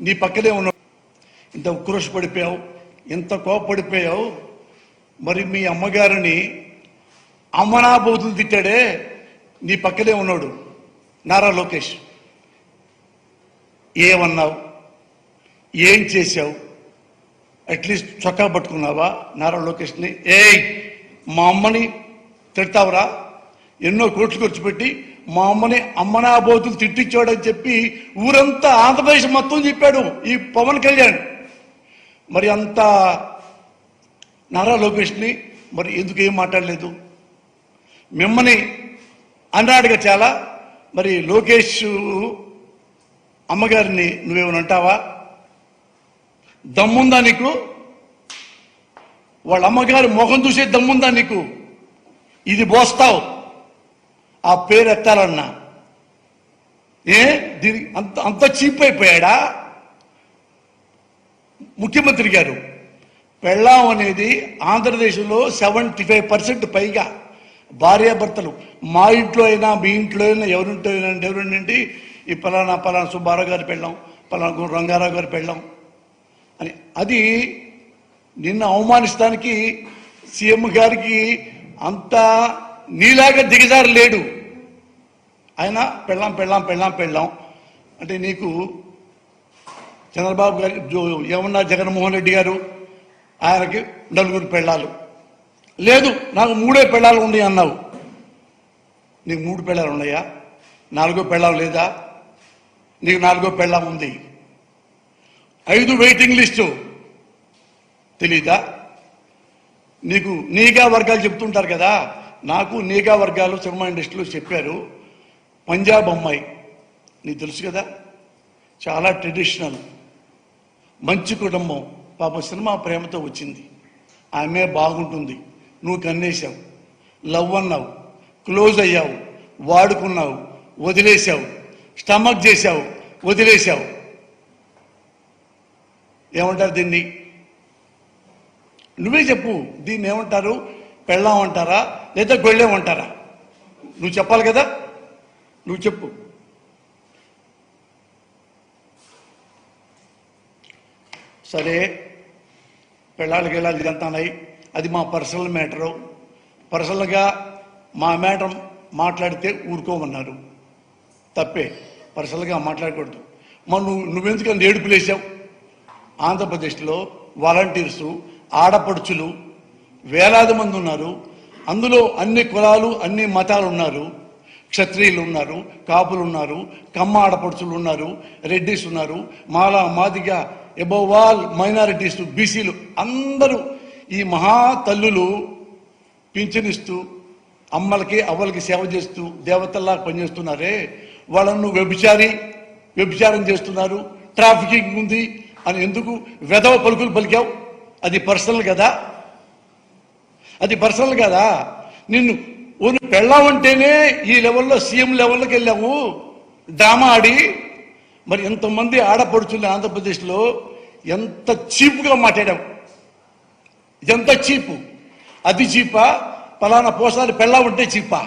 నీ పక్కనే ఉన్నాడు. ఇంత ఉక్రోష పడిపోయావు ఇంత కోపడిపోయావు మరి మీ అమ్మగారిని అమ్మనాబోతులు తిట్టాడే నీ పక్కనే ఉన్నాడు. నారా లోకేష్ ఏమన్నావు? ఏం చేశావు? అట్లీస్ట్ చొక్కా పట్టుకున్నావా? నారా లోకేష్ని? ఏయ్ మా అమ్మని తిడతావురా? ఎన్నో కోట్లు ఖర్చు పెట్టి మా అమ్మని అమ్మనాబోతులు తిట్టించాడని చెప్పి ఊరంతా ఆంధ్రప్రదేశ్ మొత్తం చెప్పాడు ఈ పవన్ కళ్యాణ్. మరి అంత నారా లోకేష్ని మరి ఎందుకు ఏం మాట్లాడలేదు? మిమ్మల్ని అన్నాడుగా చాలా. మరి లోకేష్ అమ్మగారిని నువ్వేమని అంటావా? దమ్ముందా నీకు? వాళ్ళ అమ్మగారి ముఖం చూసే దమ్ముందా నీకు? ఇది పోస్తావు ఆ పేరు ఎత్తాలన్నా. ఏ? దీని అంత అంత చీప్ అయిపోయాడా? ముఖ్యమంత్రి గారు పెళ్ళాం అనేది ఆంధ్రదేశంలో సెవెంటీ ఫైవ్ పర్సెంట్ పైగా భార్యాభర్తలు. మా ఇంట్లో అయినా మీ ఇంట్లో అయినా ఎవరింట్లో అయినా ఎవరింటి ఈ పలానా పలానా సుబ్బారావు గారు పెళ్ళాం పలానా రంగారావు గారి పెళ్ళాం అని. అది నిన్ను అవమానిస్తానికి సీఎం గారికి అంత నీలాగా దిగజారు లేడు ఆయన పెళ్ళాం పెళ్ళాం పెళ్ళాం పెళ్ళాం. అంటే నీకు చంద్రబాబు గారి జో- ఏమన్నా జగన్మోహన్ రెడ్డి గారు ఆయనకి నలుగురు పెళ్ళాలు. లేదు నాకు మూడే పెళ్ళాలు ఉన్నాయి అన్నావు. నీకు మూడు పెళ్ళాలు ఉన్నాయా? నాలుగో పెళ్ళాం లేదా? నీకు నాలుగో పెళ్ళాం ఉంది. ఐదు వెయిటింగ్ లిస్టు. తెలీదా? నీకు నీగా వర్గాలు చెప్తుంటారు కదా. నాకు నీగా వర్గాలు సినిమా ఇండస్ట్రీలో చెప్పారు. పంజాబ్ అమ్మాయి. నీకు తెలుసు కదా చాలా ట్రెడిషనల్ మంచి కుటుంబం. పాప సినిమా ప్రేమతో వచ్చింది. ఆమె బాగుంటుంది. నువ్వు కన్నేశావు. లవ్ అన్నావు. క్లోజ్ అయ్యావు. వాడుకున్నావు. వదిలేశావు. స్టమక్ చేశావు. వదిలేశావు. ఏమంటారు దీన్ని? నువ్వే చెప్పు. దీన్ని ఏమంటారు? పెళ్ళాం అంటారా? లేదా గొళ్ళేమంటారా నువ్వు చెప్పాలి కదా? నువ్వు చెప్పు. సరే పెళ్ళాళ్ళకి వెళ్ళాలి వెళ్తానాయి అది మా పర్సనల్ మ్యాటరు. పర్సనల్గా మా మ్యాటర్ మాట్లాడితే ఊరుకోమన్నారు. తప్పే పర్సనల్గా మాట్లాడకూడదు. మరి నువ్వు నువ్వెందుకని ఏడుపులేసావు ఆంధ్రప్రదేశ్లో వాలంటీర్సు ఆడపడుచులు వేలాది మంది ఉన్నారు. అందులో అన్ని కులాలు అన్ని మతాలు ఉన్నారు. క్షత్రియులు ఉన్నారు కాపులు ఉన్నారు కమ్మ ఆడపడుచులు ఉన్నారు రెడ్డిస్ ఉన్నారు మాలా మాదిగ ఎబోవ్ ఆల్ మైనారిటీస్ బీసీలు అందరూ ఈ మహా తల్లులు పింఛనిస్తూ అమ్మలకి అవ్వలకి సేవ చేస్తూ దేవతల్లా పనిచేస్తున్నారే వాళ్ళను వ్యభిచారి వ్యభిచారం చేస్తున్నారు ట్రాఫికింగ్ ఉంది అని ఎందుకు వెధవ పలుకులు పలికావు? అది పర్సనల్ కదా? అది పర్సనల్ కదా? నిన్ను ఊరిని పెళ్ళామంటేనే ఈ లెవెల్లో సీఎం లెవెల్లోకి వెళ్ళాము. డ్రామా ఆడి మరి ఎంతమంది ఆడపడుచుల్ని ఆంధ్రప్రదేశ్లో ఎంత చీప్గా మాట్లాడాము ఎంత చీపు. అది చీపా పలానా పోసారి పెళ్ళా ఉంటే చీపా.